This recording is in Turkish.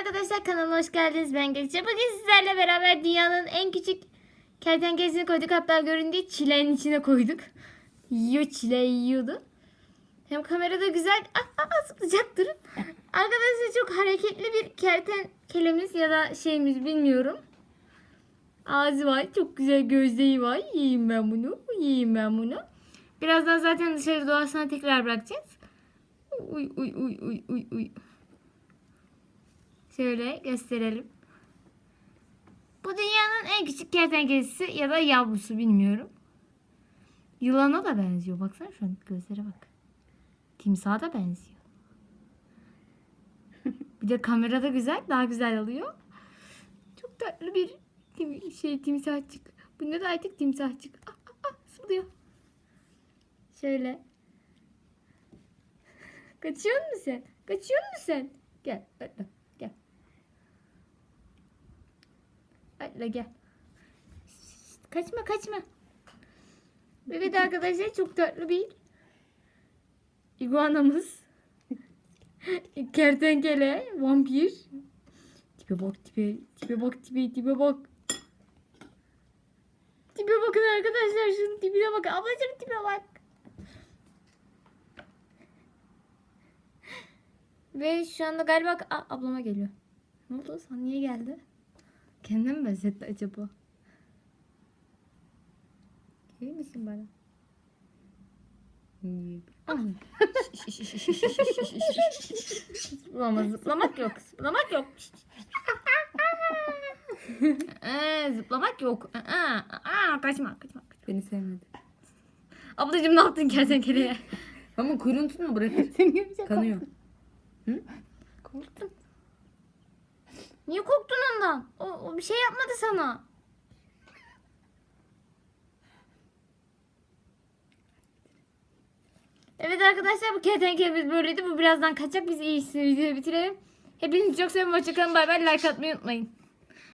arkadaşlar kanalıma hoş geldiniz. Ben Gökçe. Bugün sizlerle beraber dünyanın en küçük kertenkelesini koyduk. Hatta göründüğü çilenin içine koyduk. Yiyor çile yiyordu. Hem kamerada güzel ah, ah, ah, zıplayacak durun. Arkadaşlar çok hareketli bir kertenkelemiz ya da şeyimiz bilmiyorum. Ağzı var. Çok güzel gözleri var. Yiyeyim ben bunu. Yiyeyim ben bunu. Birazdan zaten dışarı doğasına tekrar bırakacağız. Uy uy uy uy uy uy. Şöyle gösterelim. Bu dünyanın en küçük kertenkelesi ya da yavrusu bilmiyorum. Yılana da benziyor. Baksana şu an gözlere bak. Timsaha da benziyor. bir de kamerada güzel. Daha güzel alıyor. Çok tatlı bir tim- şey timsahçık. Bunda da artık timsahçık. Ah, ah, ah, zıplıyor. Şöyle. Kaçıyor musun sen? Kaçıyor musun sen? Gel. Gel. Atla gel. Şşt, Kaçma kaçma. Evet arkadaşlar çok tatlı bir iguanamız. Kertenkele, vampir. Tipe bak tipe, tipe bak tipe, tipe bak. Tipe bakın arkadaşlar şunun tipine bak. Ablacığım tipe bak. Ve şu anda galiba Aa, ablama geliyor. Ne oldu? Sen niye geldi? Kendine mi benzetti acaba? İyi misin bana? Zıplama, zıplamak yok. Zıplamak yok. ee, zıplamak yok. Aa, aa, kaçma, kaçma. Beni sevmedi. Ablacığım ne yaptın kertenkeleye? Ama kuyruğunu tutma bırakır. Seni yapacak. Kanıyor. Korktum. Niye korktun ondan? O, o bir şey yapmadı sana. Evet arkadaşlar bu kertenkelemiz böyleydi. Bu birazdan kaçacak. Biz iyisi videoyu bitirelim. Hepinizi çok seviyorum. Hoşçakalın. Bay bay. Like atmayı unutmayın.